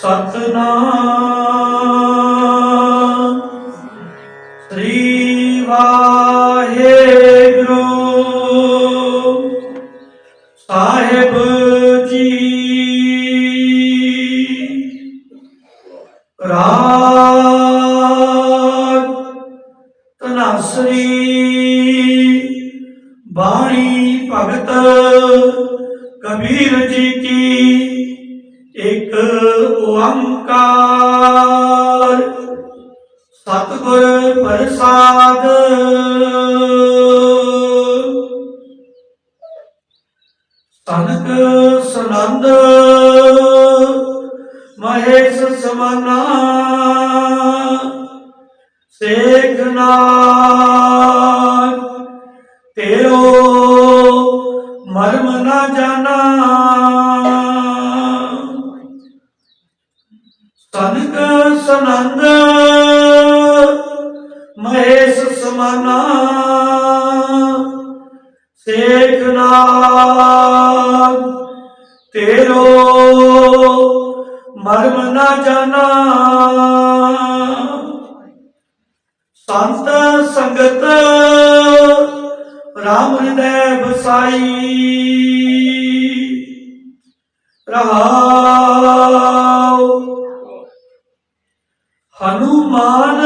ਸਤਨਾਮ। ਸ੍ਰੀ ਵਾਹਿਗੁਰੂ। ਸਾਹਿਬ ਜੀ। ਰਾਗ ਤਨਾਸਰੀ। ਬਾਣੀ ਭਗਤ ਕਬੀਰ ਜੀ ਕੀ ਇੱਕ ਓੰਕਾਰ। ਸਤਿਗੁਰ ਪ੍ਰਸਾਦ। ਸਨਕ ਸਨੰਦ। ਮਹੇਸ਼ ਸਮਾਨਾ। ਸੇਖ ਤੇਰੋ ਮਰਮ ਨਾ ਜਾਣਾ। ਸਨਕ ਸਨੰਦ, ਮਹੇਸ਼ ਸਮਾਨਾ। ਸੇਖ ਨਾਥ ਤੇਰੋ ਮਰਮ ਨਾ ਜਾਣਾ। ਸੰਤ ਸੰਗਤ, ਰਾਮ ਹਿਰਦੈ ਬਸਾਈ ਰਹਾਉ ਹਨੂਮਾਨ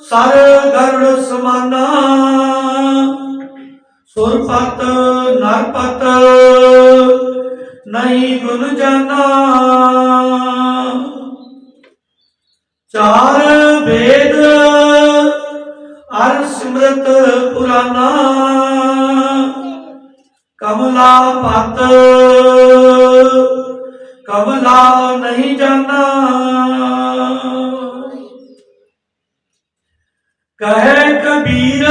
ਸਰ ਗਰੜ ਸਮਾਨਾ। ਸੁਰਪਤ ਨਰਪਤ ਨਹੀਂ ਗੁਣ ਜਾਣਾ ਚਾਰ ਵੇਦ, ਅਰ ਸਿਮਰਤ ਪੁਰਾਨਾ। ਕਮਲਾ ਪਤ ਕਮਲਾ ਨਹੀਂ ਜਾਣਾ ਕਹੇ ਕਬੀਰ,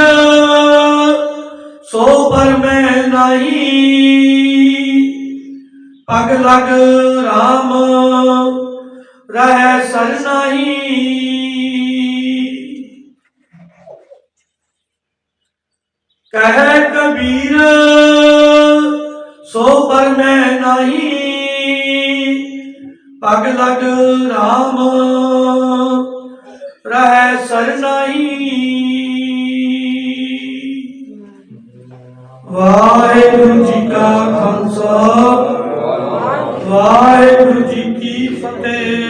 ਸੋ ਪਰ ਮੈਂ ਨਹੀਂ। ਪਗ ਲਗ RAM ਰਹਿ ਸਰਨਾਈ ਕਹੇ ਕਬੀਰ, ਸੋ ਪਰ ਮੈਂ ਨਹੀਂ। ਪਗ ਲਗ RAM ਰਹਿ ਸਰਨਾਈ ਵਾਹਿਗੁਰੂ ਜੀ ਕਾ ਖਾਲਸਾ ਵਾਹਿਗੁਰੂ ਜੀ ਕੀ ਫਤਿਹ।